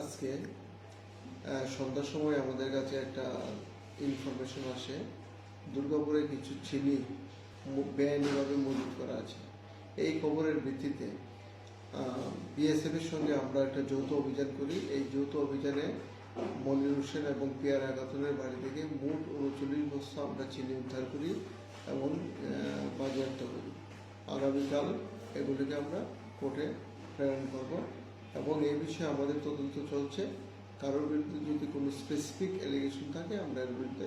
আজকে সন্ধ্যার সময় আমাদের কাছে একটা ইনফরমেশন আসে। দুর্গাপুরে কিছু চিনি বেআইনিভাবে মজুত করা আছে। এই খবরের ভিত্তিতে বিএসএফ এর সঙ্গে আমরা একটা যৌথ অভিযান করি। এই যৌথ অভিযানে মনির হোসেন এবং পিয়ারা খাতুনের বাড়ি থেকে মোট উনচল্লিশ বস্তা আমরা চিনি উদ্ধার করি এবং বাজেয়াপ্ত করি। আগামীকাল এগুলিকে আমরা কোর্টে প্রেরণ করব। এবং এই বিষয়ে আমাদের তদন্ত চলছে। কারোর বিরুদ্ধে যদি কোনো স্পেসিফিক অ্যালিগেশন থাকে, আমরা এর বিরুদ্ধে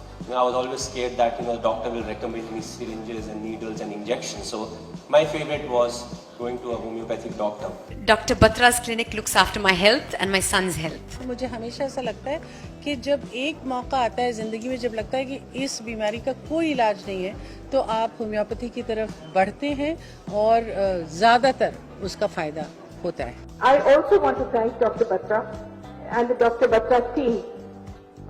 you know, I was always scared that you know the doctor will recommend me syringes and needles and injections. So my favorite was going to a homeopathic doctor. Dr. Batra's clinic looks after my health and my son's health. मुझे हमेशा ऐसा लगता है कि जब एक मौका आता है ज़िंदगी में जब लगता है कि इस बीमारी का कोई इलाज नहीं है तो आप होम्योपैथी की तरफ़ बढ़ते हैं और ज़्यादातर उसका फ़ायदा होता है I also want to thank Dr. Batra and the Dr. Batra team,